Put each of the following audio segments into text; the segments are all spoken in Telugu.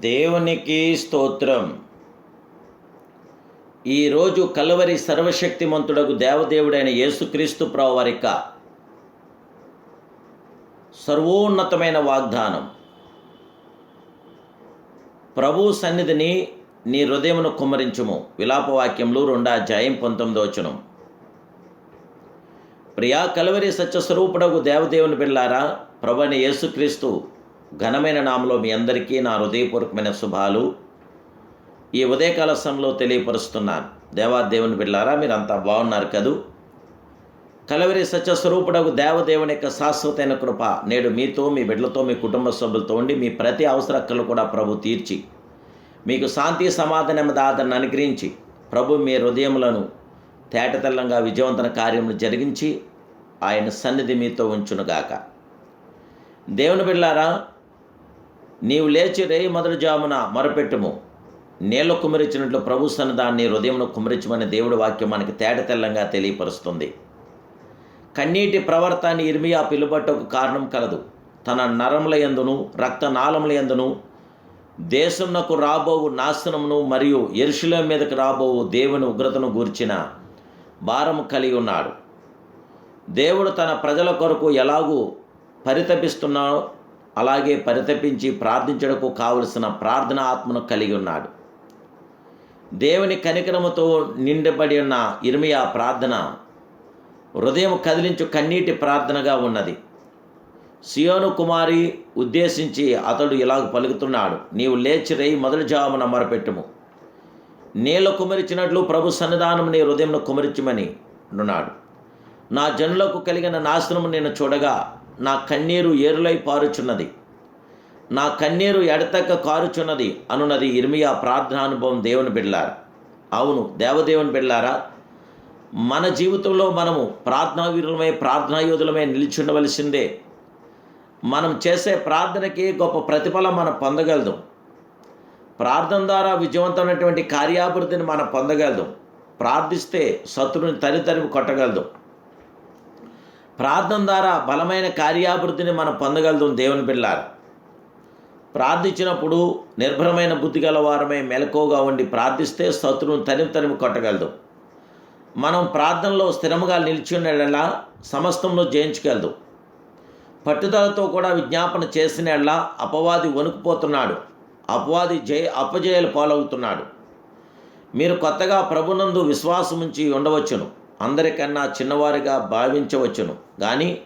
దేవునికి స్తోత్రం. ఈరోజు కలవరి సర్వశక్తిమంతుడకు దేవదేవుడైన యేసుక్రీస్తు ప్రవరిక సర్వోన్నతమైన వాగ్దానం. ప్రభు సన్నిధిని నీ హృదయమును కుమ్మరించుము. విలాపవాక్యంలో రెండా అధ్యాయం పంతొమ్మిదో వచనం. ప్రియా కలవరి సత్యస్వరూపుడకు దేవదేవుని బిళ్ళారా ప్రభుని యేసుక్రీస్తు ఘనమైన నామలో మీ అందరికీ నా హృదయపూర్వకమైన శుభాలు. ఈ ఉదయకాల సమయంలో తెలియపరుస్తున్నాను. దేవాదేవుని బిళ్ళారా మీరంతా బాగున్నారు కదూ? కలవరి సత్యస్వరూపుడకు దేవదేవుని యొక్క శాశ్వతైన కృప నేడు మీతో మీ బిడ్డలతో మీ కుటుంబ సభ్యులతో ఉండి మీ ప్రతి అవసరక్కలు కూడా ప్రభు తీర్చి మీకు శాంతి సమాధానం ఆదరణ అనుగ్రహించి ప్రభు మీ హృదయములను తేటతెల్లంగా విజయవంతన కార్యములు జరిగించి ఆయన సన్నిధి మీతో ఉంచునుగాక. దేవుని బిళ్ళారా నీవు లేచి రేయి మొదటి జామున మొరపెట్టుము. నేల కుమరించినట్లు ప్రభు సన్నదాన్ని హృదయమును కుమరించమని దేవుడి వాక్యం మనకి తేటతెల్లంగా తెలియపరుస్తుంది. కన్నీటి ప్రవర్తాన్ని ఇర్మియా పిలుబట్టకు కారణం కలదు. తన నరముల ఎందును రక్తనాళముల ఎందును దేశమునకు రాబోవు నాశనమును మరియు ఎరుషుల మీదకు రాబోవు దేవుని ఉగ్రతను గూర్చిన భారము కలిగి ఉన్నాడు. దేవుడు తన ప్రజల కొరకు ఎలాగూ పరితపిస్తున్నాడో అలాగే పరితపించి ప్రార్థించడకు కావలసిన ప్రార్థన ఆత్మను కలిగి ఉన్నాడు. దేవుని కనికరముతో నిండబడి ఉన్న ఇర్మియా ప్రార్థన హృదయం కదిలించు కన్నీటి ప్రార్థనగా ఉన్నది. సియోను కుమారి ఉద్దేశించి అతడు ఇలాగ పలుకుతున్నాడు. నీవు లేచి రేయి మొదటి జామున మరపెట్టుము. నీళ్ళ కుమరిచినట్లు ప్రభు సన్నిధానం నీ హృదయంను కుమరించమని అన్నాడు. నా జనులకు కలిగిన నాశనము నేను చూడగా నా కన్నీరు ఏరులై పారుచున్నది. నా కన్నీరు ఎడతక్క కారుచున్నది అనున్నది ఇర్మియా ప్రార్థనానుభవం దేవుని బిడ్లారా అవును దేవదేవుని బిడ్లారా మన జీవితంలో మనము ప్రార్థనావీరులమే ప్రార్థనాయోధులమై నిలిచుండవలసిందే. మనం చేసే ప్రార్థనకి గొప్ప ప్రతిఫలం మనం పొందగలదు. ప్రార్థన ద్వారా విజయవంతమైనటువంటి కార్యాభివృద్ధిని మనం పొందగలదు. ప్రార్థిస్తే శత్రుని తరితరిమి కొట్టగలదు. ప్రార్థన ద్వారా బలమైన కార్యాభివృద్ధిని మనం పొందగలుగుతాం దేవుని బిళ్ళారు ప్రార్థించినప్పుడు నిర్భరమైన బుద్ధి గల వారమే మెలకువగా ఉండి ప్రార్థిస్తే శత్రువును తరిమి తరిమి కొట్టగలదు మనం ప్రార్థనలో స్థిరముగా నిలిచి సమస్తంలో జయించగలదు పట్టుదలతో కూడా విజ్ఞాపన చేసిన అపవాది వణుకుపోతున్నాడు. అపవాది జయ అపజయాలు పాలవుతున్నాడు. మీరు కొత్తగా ప్రభునందు విశ్వాసం ఉంచి ఉండవచ్చును. అందరికన్నా చిన్నవారిగా భావించవచ్చును. కానీ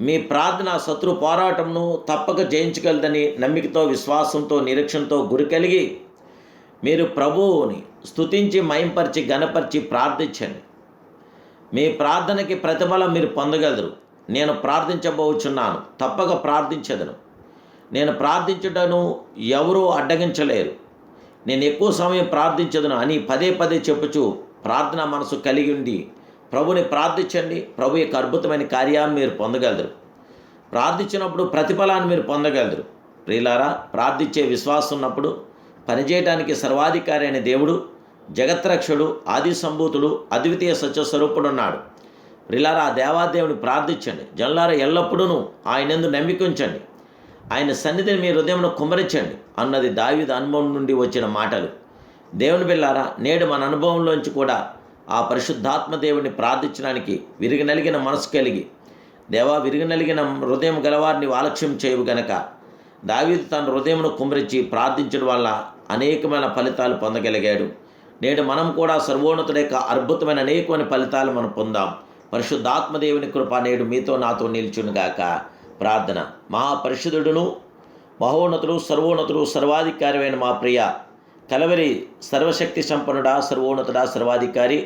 మీ ప్రార్థన శత్రు పోరాటంను తప్పక జయించగలదని నమ్మికతో విశ్వాసంతో నిరీక్షణతో గురి కలిగి మీరు ప్రభువుని స్తుతించి మయంపరిచి గణపరిచి ప్రార్థించండి. మీ ప్రార్థనకి ప్రతిఫలం మీరు పొందగలరు. నేను ప్రార్థించబోచున్నాను. తప్పక ప్రార్థించదను. నేను ప్రార్థించుటను ఎవరూ అడ్డగించలేరు. నేను ఎక్కువ సమయం ప్రార్థించదును అని పదే పదే చెప్పుచు ప్రార్థన మనసు కలిగి ఉండి ప్రభుని ప్రార్థించండి. ప్రభు యొక్క అద్భుతమైన కార్యాన్ని మీరు పొందగలరు. ప్రార్థించినప్పుడు ప్రతిఫలాన్ని మీరు పొందగలరు. ప్రియులారా ప్రార్థించే విశ్వాసం ఉన్నప్పుడు పనిచేయడానికి సర్వాధికారి అయిన దేవుడు జగత్రక్షుడు ఆది సంభూతుడు అద్వితీయ సత్యస్వరూపుడు ఉన్నాడు. ప్రిలారా ఆ దేవాదేవుని ప్రార్థించండి. జల్లార ఎల్లప్పుడూ ఆయనందు నమ్మికుంచండి ఆయన సన్నిధిని మీ హృదయంలో కుమరించండి అన్నది దావిద అనుభవం నుండి వచ్చిన మాటలు. దేవుని బిల్లారా నేడు మన అనుభవంలోంచి కూడా ఆ పరిశుద్ధాత్మ దేవుని ప్రార్థించడానికి విరిగినలిగిన మనసు కలిగి దేవా విరిగినలిగిన హృదయం గలవారిని ఆలక్ష్యం చేయవు గనక. దావీదు తన హృదయమును కుమరించి ప్రార్థించడం వల్ల అనేకమైన ఫలితాలు పొందగలిగాడు. నేడు మనం కూడా సర్వోన్నతుడ యొక్క అద్భుతమైన అనేకమైన ఫలితాలు మనం పొందాం. పరిశుద్ధాత్మదేవుని కృప నేడు మీతో నాతో నిల్చునుగాక ప్రార్థన. మా మహోన్నతుడు సర్వోన్నతుడు సర్వాధికారమైన మా ప్రియ కలవరి సర్వశక్తి సంపన్నుడా సర్వోన్నతుడా సర్వాధికారి.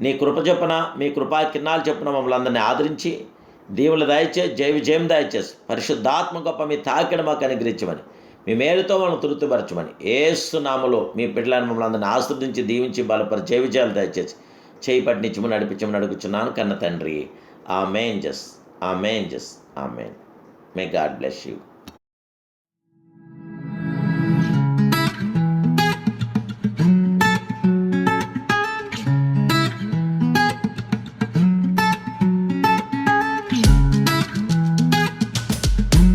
నీ కృప చొప్పున మీ కృపా కిరణాలు చొప్పున మమ్మల్ని అందరినీ ఆదరించి దీవులు దయచే జయ విజయం దయచేసి పరిశుద్ధాత్మ గొప్ప మీ తాకిడ మాకు అనుగ్రహించమని మీ మేలుతో మనం తృప్తిపరచమని ఏసు నామలో మీ బిడ్డలను మమ్మల్ని అందరిని ఆస్వాదించి దీవించి బలపరి జయ విజయాలు దయచేసి చేయి పట్టించమని నడిపించమని అడుగుచున్నాను కన్న తండ్రి. ఆ మేంజస్ ఆ మేంజస్ ఆ man may God bless you